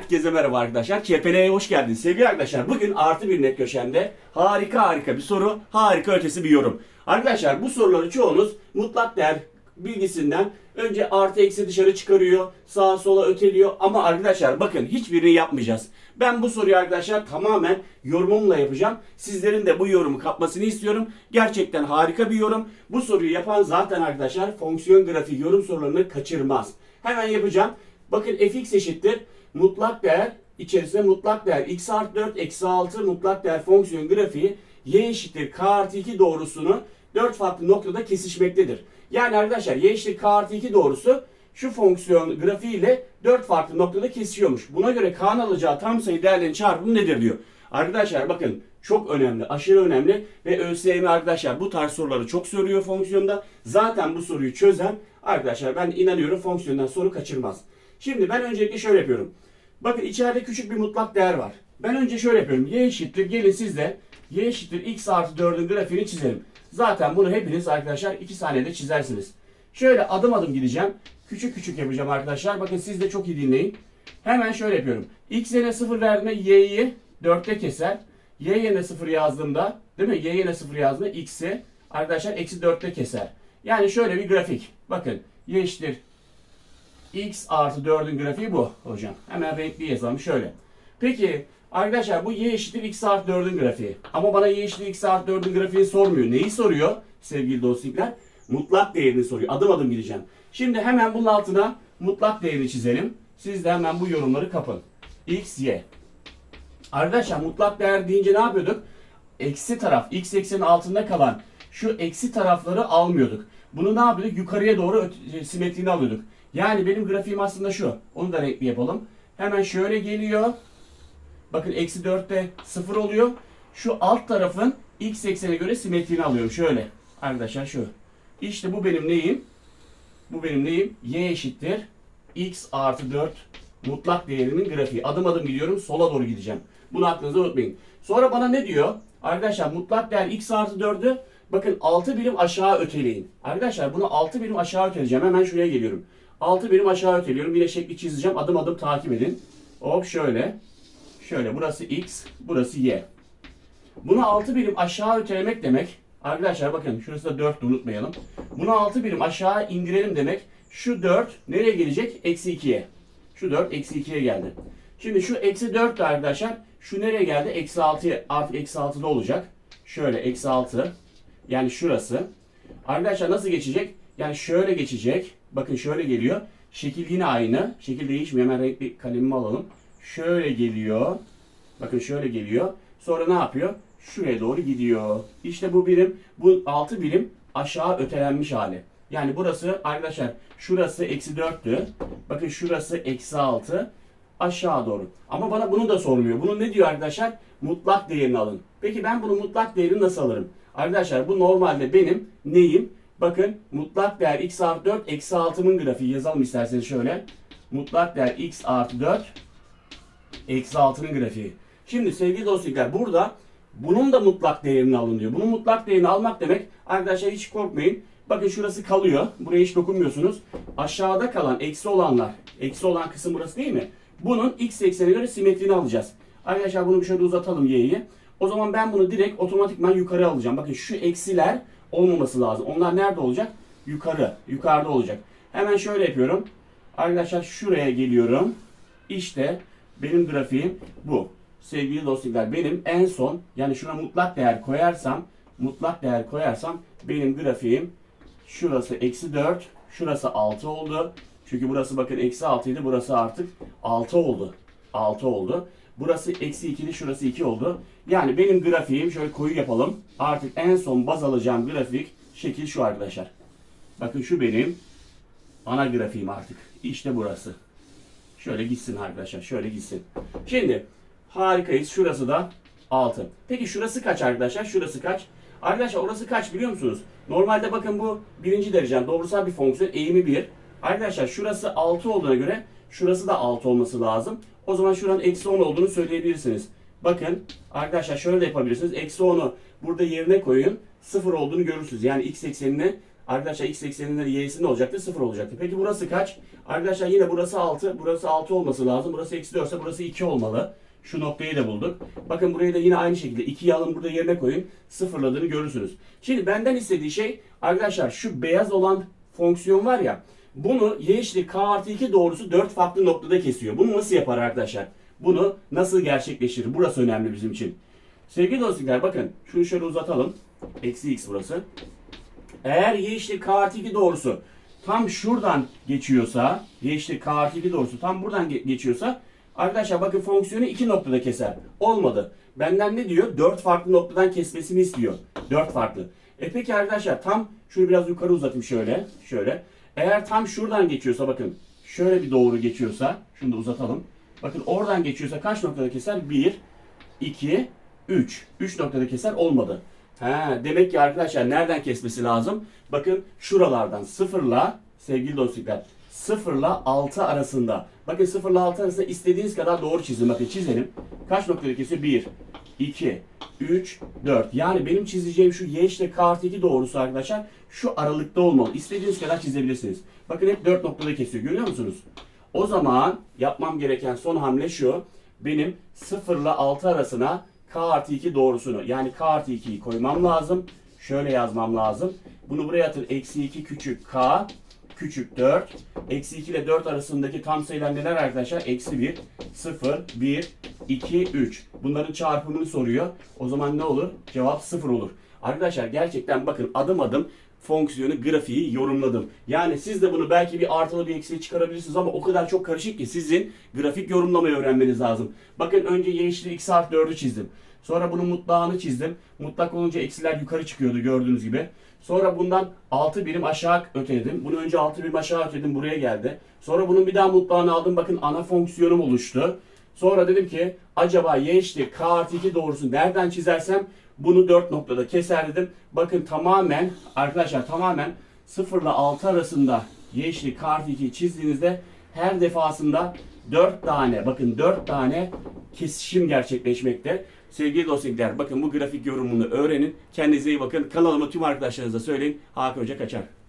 Herkese merhaba arkadaşlar. KPL'ye hoş geldiniz. Sevgili arkadaşlar bugün artı bir net köşemde harika harika bir soru, harika ötesi bir yorum. Arkadaşlar bu soruları çoğunuz mutlak değer bilgisinden önce artı eksi dışarı çıkarıyor, sağa sola öteliyor. Ama arkadaşlar bakın hiçbirini yapmayacağız. Ben bu soruyu arkadaşlar tamamen yorumumla yapacağım. Sizlerin de bu yorumu kapmasını istiyorum. Gerçekten harika bir yorum. Bu soruyu yapan zaten arkadaşlar fonksiyon grafiği yorum sorularını kaçırmaz. Hemen yapacağım. Bakın fx eşittir mutlak değer içerisinde mutlak değer x artı 4 eksi 6 mutlak değer fonksiyon grafiği y eşittir k artı 2 doğrusunu 4 farklı noktada kesişmektedir. Yani arkadaşlar y eşittir k artı 2 doğrusu şu fonksiyon grafiği ile 4 farklı noktada kesişiyormuş. Buna göre k'nın alacağı tam sayı değerlerin çarpımı nedir diyor. Arkadaşlar bakın çok önemli, aşırı önemli ve ÖSYM arkadaşlar bu tarz soruları çok soruyor fonksiyonda. Zaten bu soruyu çözen arkadaşlar ben inanıyorum fonksiyondan soru kaçırmaz. Şimdi ben öncelikle şöyle yapıyorum. Bakın içeride küçük bir mutlak değer var. Ben önce şöyle yapıyorum. Y eşittir gelin siz de y eşittir x artı 4'ün grafiğini çizelim. Zaten bunu hepiniz arkadaşlar 2 saniyede çizersiniz. Şöyle adım adım gideceğim. Küçük küçük yapacağım arkadaşlar. Bakın siz de çok iyi dinleyin. Hemen şöyle yapıyorum. X yerine 0 verdiğimde y'yi 4'te keser. Y yerine 0 yazdığımda değil mi? Y yerine 0 yazdığımda x'i arkadaşlar eksi 4'te keser. Yani şöyle bir grafik. Bakın y eşittir x artı 4'ün grafiği bu hocam. Hemen renkli yazalım şöyle. Peki arkadaşlar bu y eşittir x artı 4'ün grafiği. Ama bana y eşittir x artı 4'ün grafiğini sormuyor. Neyi soruyor sevgili dostlar? Mutlak değerini soruyor. Adım adım gideceğim. Şimdi hemen bunun altına mutlak değerini çizelim. Siz de hemen bu yorumları kapın. x, y. Arkadaşlar mutlak değer deyince ne yapıyorduk? Eksi taraf, x eksenin altında kalan şu eksi tarafları almıyorduk. Bunu ne yapıyorduk? Yukarıya doğru simetriğini alıyorduk. Yani benim grafiğim aslında şu. Onu da renkli yapalım. Hemen şöyle geliyor. Bakın eksi 4'te 0 oluyor. Şu alt tarafın x eksene göre simetriğini alıyorum. Şöyle. Arkadaşlar şu. İşte bu benim neyim? Bu benim neyim? Y eşittir. X artı 4 mutlak değerinin grafiği. Adım adım gidiyorum. Sola doğru gideceğim. Bunu aklınızda unutmayın. Sonra bana ne diyor? Arkadaşlar mutlak değer X artı 4'ü bakın 6 birim aşağı öteleyin. Arkadaşlar bunu 6 birim aşağı öteleyeceğim. Hemen şuraya geliyorum. 6 birim aşağı öteliyorum. Yine şekli çizeceğim. Adım adım takip edin. Hop şöyle. Şöyle burası X, burası Y. Bunu 6 birim aşağı ötelemek demek. Arkadaşlar bakın şurası da 4 unutmayalım. Bunu 6 birim aşağı indirelim demek. Şu 4 nereye gelecek? Eksi 2'ye. Şu 4 eksi 2'ye geldi. Şimdi şu eksi 4 de arkadaşlar şu nereye geldi? Eksi 6'ya artık eksi 6'da olacak. Şöyle eksi 6 yani şurası. Arkadaşlar nasıl geçecek? Yani şöyle geçecek. Bakın şöyle geliyor. Şekil yine aynı. Şekil değişmiyor. Hemen renkli kalemimi alalım. Şöyle geliyor. Bakın şöyle geliyor. Sonra ne yapıyor? Şuraya doğru gidiyor. İşte bu birim, bu 6 birim aşağı ötelenmiş hali. Yani burası arkadaşlar şurası eksi 4'tü. Bakın şurası eksi 6 aşağı doğru. Ama bana bunu da sormuyor. Bunu ne diyor arkadaşlar? Mutlak değerini alın. Peki ben bunu mutlak değerini nasıl alırım? Arkadaşlar bu normalde benim neyim? Bakın mutlak değer x artı 4 eksi 6'nın grafiği yazalım isterseniz şöyle. Mutlak değer x artı 4 eksi 6'nın grafiği. Şimdi sevgili dostlar burada bunun da mutlak değerini alın diyor. Bunun mutlak değerini almak demek arkadaşlar hiç korkmayın. Bakın şurası kalıyor. Buraya hiç dokunmuyorsunuz. Aşağıda kalan eksi olanlar. Eksi olan kısım burası değil mi? Bunun x eksenine göre simetrini alacağız. Arkadaşlar bunu şöyle uzatalım y'yi. O zaman ben bunu direkt otomatikman yukarı alacağım. Bakın şu eksiler olmaması lazım. Onlar nerede olacak? Yukarı. Yukarıda olacak. Hemen şöyle yapıyorum. Arkadaşlar şuraya geliyorum. İşte benim grafiğim bu. Sevgili dostlar benim en son yani şuna mutlak değer koyarsam mutlak değer koyarsam benim grafiğim şurası eksi 4 şurası 6 oldu. Çünkü burası bakın eksi 6 idi burası artık 6 oldu. 6 oldu. Burası eksi 2 idi şurası 2 oldu. Yani benim grafiğim şöyle koyu yapalım. Artık en son baz alacağım grafik şekil şu arkadaşlar. Bakın şu benim ana grafiğim artık. İşte burası. Şöyle gitsin arkadaşlar. Şöyle gitsin. Şimdi harikayız. Şurası da 6. Peki şurası kaç arkadaşlar? Şurası kaç? Arkadaşlar orası kaç biliyor musunuz? Normalde bakın bu birinci derecen doğrusal bir fonksiyon. Eğimi 1. Arkadaşlar şurası 6 olduğuna göre şurası da 6 olması lazım. O zaman şuranın eksi 10 olduğunu söyleyebilirsiniz. Bakın arkadaşlar şöyle de yapabilirsiniz. Eksi 10'u burada yerine koyun. 0 olduğunu görürsünüz. Yani x eksenine Arkadaşlar x ekseninde y'si ne olacaktı? 0 olacaktı. Peki burası kaç? Arkadaşlar yine burası 6. Burası 6 olması lazım. Burası eksi 4 ise burası 2 olmalı. Şu noktayı da bulduk. Bakın burayı da yine aynı şekilde 2'yi alın burada yerine koyun. Sıfırladığını görürsünüz. Şimdi benden istediği şey arkadaşlar şu beyaz olan fonksiyon var ya. Bunu y eşittir k artı 2 doğrusu 4 farklı noktada kesiyor. Bunu nasıl yapar arkadaşlar? Bunu nasıl gerçekleştirir? Burası önemli bizim için. Sevgili dostlar bakın şunu şöyle uzatalım. Eksi x burası. Eğer y eşittir k artı 2 doğrusu tam şuradan geçiyorsa, y eşittir k artı 2 doğrusu tam buradan ge- geçiyorsa arkadaşlar bakın fonksiyonu iki noktada keser. Olmadı. Benden ne diyor? 4 farklı noktadan kesmesini istiyor. 4 farklı. E peki arkadaşlar tam şunu biraz yukarı uzatayım şöyle. Şöyle. Eğer tam şuradan geçiyorsa bakın şöyle bir doğru geçiyorsa şunu da uzatalım. Bakın oradan geçiyorsa kaç noktada keser? 1, 2, 3. 3 noktada keser olmadı. Ha, demek ki arkadaşlar nereden kesmesi lazım? Bakın şuralardan sıfırla sevgili dostlar sıfırla 6 arasında. Bakın sıfırla 6 arasında istediğiniz kadar doğru çizin. Bakın çizelim. Kaç noktada kesiyor? 1, 2, 3, 4. Yani benim çizeceğim şu y işte k artı 2 doğrusu arkadaşlar şu aralıkta olmalı. İstediğiniz kadar çizebilirsiniz. Bakın hep 4 noktada kesiyor. Görüyor musunuz? O zaman yapmam gereken son hamle şu. Benim 0 ile 6 arasına k artı 2 doğrusunu yani k artı 2'yi koymam lazım. Şöyle yazmam lazım. Bunu buraya atın. Eksi 2 küçük k küçük 4. Eksi 2 ile 4 arasındaki tam sayılar neler arkadaşlar? Eksi 1, 0, 1, 2, 3. Bunların çarpımını soruyor. O zaman ne olur? Cevap 0 olur. Arkadaşlar gerçekten bakın adım adım fonksiyonu, grafiği yorumladım. Yani siz de bunu belki bir artılı bir eksiği çıkarabilirsiniz ama o kadar çok karışık ki sizin grafik yorumlamayı öğrenmeniz lazım. Bakın önce y eşittir x artı 4'ü çizdim. Sonra bunun mutlağını çizdim. Mutlak olunca eksiler yukarı çıkıyordu gördüğünüz gibi. Sonra bundan 6 birim aşağı öteledim. Bunu önce 6 birim aşağı öteledim buraya geldi. Sonra bunun bir daha mutlağını aldım. Bakın ana fonksiyonum oluştu. Sonra dedim ki acaba y eşittir k artı 2 doğrusu nereden çizersem bunu 4 noktada keser dedim. Bakın tamamen arkadaşlar tamamen 0 ile 6 arasında y eşittir k artı 2'yi çizdiğinizde her defasında 4 tane bakın 4 tane kesişim gerçekleşmekte. Sevgili dostlar bakın bu grafik yorumunu öğrenin. Kendinize iyi bakın. Kanalıma tüm arkadaşlarınıza söyleyin. Hakan Hoca kaçar.